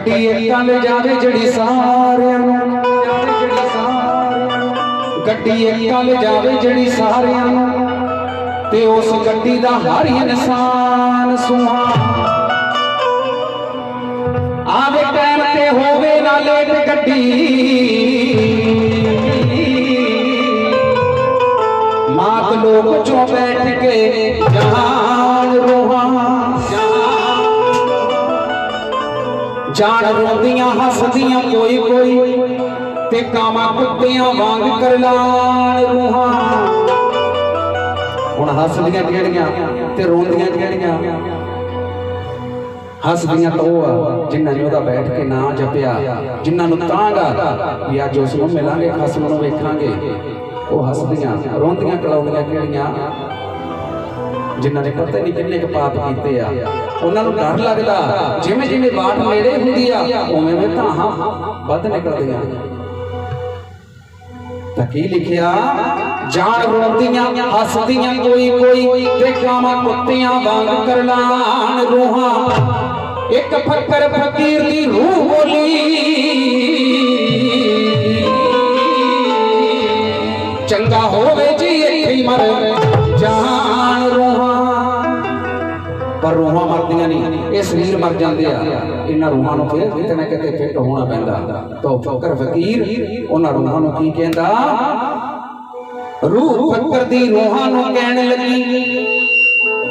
ਗੱਡੀ ਇੱਕਾਂ ਲੈ ਜਾਵੇ ਜਿਹੜੀ ਸਾਰਿਆਂ ਨੂੰ ਗੱਡੀ ਇੱਕਾਂ ਲੈ ਜਾਵੇ ਜਿਹੜੀ ਸਾਰਿਆਂ ਨੂੰ, ਤੇ ਉਸ ਗੱਡੀ ਦਾ ਹਰ ਇਨਸਾਨ ਸੁਹਾ। ਆਵੇ ਟਾਈਮ ਤੇ ਹੋਵੇ ਨਾ ਲੇਟ ਗੱਡੀ। ਮਾਤ ਲੋਕ ਚੋਂ ਬੈਠ ਕੇ ਜਾਨ ਜਾਨ ਰੋਂਦੀਆਂ, ਹੱਸਦੀਆਂ, ਕੋਈ ਕੋਈ। ਤੇ ਕਾਮਾ ਕੁੱਤਿਆਂ ਵਾਂਗ ਕਰਲਾਣ ਰੂਹਾਂ। ਹੁਣ ਹੱਸਦੀਆਂ ਕਿਹੜੀਆਂ ਤੇ ਰੋਂਦੀਆਂ ਕਿਹੜੀਆਂ? ਹੱਸਦੀਆਂ ਤਾਂ ਉਹ ਆ, ਜਿਨ੍ਹਾਂ ਨੇ ਉਹਦਾ ਬੈਠ ਕੇ ਨਾਂ ਜਪਿਆ, ਜਿਨ੍ਹਾਂ ਨੂੰ ਤਾਂਗਾ ਵੀ ਅੱਜ ਉਸ ਨੂੰ ਮਿਲਾਂਗੇ, ਖਸਮ ਨੂੰ ਵੇਖਾਂਗੇ। ਉਹ ਹੱਸਦੀਆਂ, ਰੋਂਦੀਆਂ, ਕਲਾਉਂਦੀਆਂ ਕਿਹੜੀਆਂ? ਜਿਨ੍ਹਾਂ ਨੇ ਪਤਾ ਨਹੀਂ ਕਿੰਨੇ ਕੁ ਪਾਪ ਕੀਤੇ ਆ। ਉਹਨਾਂ ਨੂੰ ਡਰ ਲੱਗਦਾ, ਜਿਵੇਂ ਜਿਵੇਂ ਬਾਟ ਨੇੜੇ ਹੁੰਦੀ ਆ, ਉਵੇਂ ਉਵੇਂ ਧਾਹਾਂ ਵੱਧ ਨਿਕਲਦੀਆਂ। ਤਾਂ ਕੀ ਲਿਖਿਆ? ਜਾਨ ਰੋਂਦੀਆਂ, ਹੱਸਦੀਆਂ, ਕੋਈ ਕੋਈ ਤੇ ਕਾਮਾ ਕੁੱਤਿਆਂ ਵਾਂਗ ਕਰਲਾਣ ਰੂਹਾਂ। ਇੱਕ ਫੱਕਰ ਫਕੀਰ ਦੀ ਰੂਹ ਬੋਲੀ। ਚੰਗਾ ਹੋਵੇ ਜੀ, ਇੱਥੇ ਹੀ ਮਰ ਰੂਹਾਂ ਮਰਦੀਆਂ ਨਹੀਂ ਇਹ ਸਰੀਰ ਮਰ ਜਾਂਦੇ ਆ। ਇਹਨਾਂ ਰੂਹਾਂ ਨੂੰ ਫਿਰ ਕਿਤੇ ਨਾ ਕਿਤੇ ਫਿੱਟ ਹੋਣਾ ਪੈਂਦਾ। ਤਾਂ ਫਕਰ ਫਕੀਰ, ਉਹਨਾਂ ਰੂਹਾਂ ਨੂੰ ਕੀ ਕਹਿੰਦਾ? ਰੂਹ ਫਕਰ ਦੀ ਰੂਹਾਂ ਨੂੰ ਕਹਿਣ ਲੱਗੀ।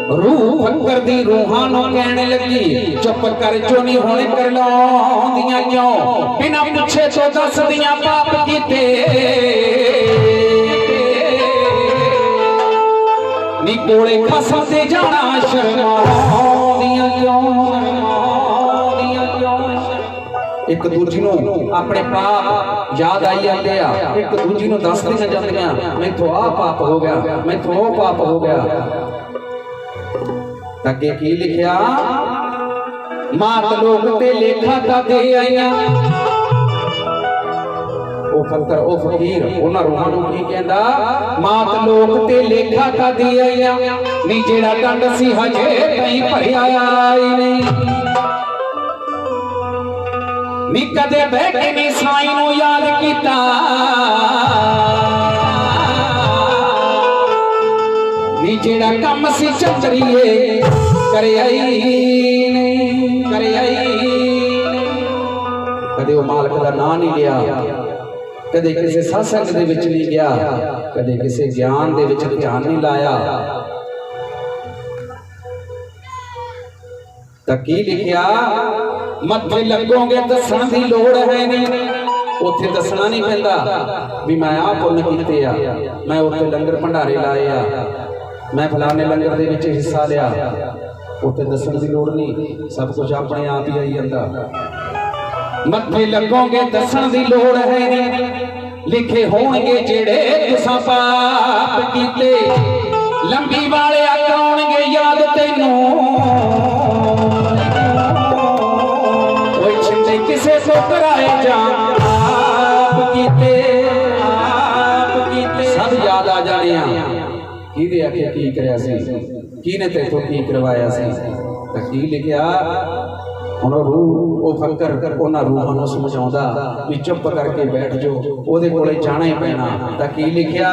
ਰੂਹ ਫਕਰ ਦੀ ਰੂਹਾਂ ਨੂੰ ਕਹਿਣ ਲੱਗੀ। ਚੁੱਪ ਕਰ ਜੋ ਨਹੀਂ ਹੁਣ ਕਰ ਲਾਉਂਦੀਆਂ ਕਿਉਂ? ਬਿਨਾਂ ਪੁੱਛੇ ਤੋਂ ਦੱਸਦੀਆਂ ਪਾਪ ਕੀਤੇ। ਕੋਲੇ ਖਸਮ ਤੇ ਜਾਣਾ ਸ਼ਰਮਾਉਂਦੀਆਂ ਕਿਉਂ ਇੱਕ ਦੂਜੀ ਨੂੰ ਆਪਣੇ ਪਾਪ ਯਾਦ ਆਈ ਜਾਂਦੇ ਆ। ਇੱਕ ਦੂਜੀ ਨੂੰ ਦੱਸਦੀਆਂ ਜਾਂਦੀਆਂ, ਮੈਥੋਂ ਆਹ ਪਾਪ ਹੋ ਗਿਆ, ਮੈਥੋਂ ਉਹ ਪਾਪ ਹੋ ਗਿਆ। ਅੱਗੇ ਕੀ ਲਿਖਿਆ? ਮਾਤ ਲੋਕ ਤੇ ਲੇਖਾ ਤਾਂ ਦੇ ਆਈਆਂ। ਉਹ ਫਕਰ, ਉਹ ਫਕੀਰ, ਉਹਨਾਂ ਰੂਹਾਂ ਨੂੰ ਕੀ ਕਹਿੰਦਾ? ਮਾਤ ਲੋਕ ਤੇ ਲੇਖਾ ਤਾਂ ਦੇ ਆਈਆਂ ਜਿਹੜਾ ਡੰਡ ਸੀ ਹਜੇ ਕਹੀਂ ਭਰਿਆ ਆਈ ਨਹੀਂ। ਨੀ ਕਦੇ ਬਹਿ ਕੇ ਨੀ ਸਾਈ ਨੂੰ ਯਾਦ ਕੀਤਾ। ਨੀ ਜਿਹੜਾ ਕੰਮ ਸੀ ਚੰਦਰੀਏ, ਕਰਿਆ ਨਹੀਂ, ਕਰਿਆ ਕਦੇ ਉਹ ਮਾਲਕ ਦਾ ਨਾਂ ਨਹੀਂ ਲਿਆ। ਕਦੇ ਕਿਸੇ satsang ਦੇ ਵਿੱਚ ਨਹੀਂ ਗਿਆ, ਕਦੇ ਕਿਸੇ ਗਿਆਨ ਦੇ ਵਿੱਚ ਧਿਆਨ ਨਹੀਂ ਲਾਇਆ। ਤਾਂ ਕੀ ਲਿਖਿਆ? ਮੱਥੇ ਲੱਗੋਗੇ ਦੱਸਣ ਦੀ ਲੋੜ ਹੈ ਨਹੀਂ। ਉੱਥੇ ਦੱਸਣਾ ਨਹੀਂ ਪੈਂਦਾ ਵੀ ਮੈਂ ਆਹ ਪੁੰਨ ਕੀਤੇ ਆ। ਮੈਂ ਉੱਥੇ ਲੰਗਰ ਭੰਡਾਰੇ ਲਾਏ ਆ। ਮੈਂ ਫਲਾਣੇ ਲੰਗਰ ਦੇ ਵਿੱਚ ਹਿੱਸਾ ਲਿਆ। ਉੱਥੇ ਦੱਸਣ ਦੀ ਲੋੜ ਨਹੀਂ। ਸਭ ਕੁਝ ਆਪਣੇ ਆਪ ਹੀ ਆਈ ਜਾਂਦਾ। ਮੱਥੇ ਲੱਗੋਗੇ ਦੱਸਣ ਦੀ ਲੋੜ ਹੈ ਨਹੀਂ। ਲਿਖੇ ਹੋਣਗੇ ਜਿਹੜੇ ਤੁਸਾਂ ਪਾਪ ਕੀਤੇ। ਲੰਬੀ ਵਾਲਿਆ ਕਰਾਉਣਗੇ ਯਾਦ ਤੈਨੂੰ। ਓਏ ਛਿੰਦੇ ਕਿਸੇ ਕੋ ਕਰਾਏ ਜਾਂ ਆਪ ਕੀਤੇ ਆਪ ਕੀਤੇ। ਸਭ ਯਾਦ ਆ ਜਾਣੇ ਆ। ਕਿਹਦੇ ਆਖੇ ਕੀ ਕਰਿਆ ਸੀ? ਕਿਹਨੇ ਤੇਥੋਂ ਕੀ ਕਰਵਾਇਆ ਸੀ? ਤਾਂ ਕੀ ਲਿਖਿਆ? ਹੁਣ ਉਹ ਰੂਹ ਉਹ ਫਕਰ ਉਹਨਾਂ ਰੂਹਾਂ ਨੂੰ ਸਮਝਾਉਂਦਾ ਵੀ ਚੁੱਪ ਕਰਕੇ ਬੈਠ ਜਾਓ। ਉਹਦੇ ਕੋਲੇ ਜਾਣਾ ਹੀ ਪੈਣਾ। ਤਾਂ ਕੀ ਲਿਖਿਆ?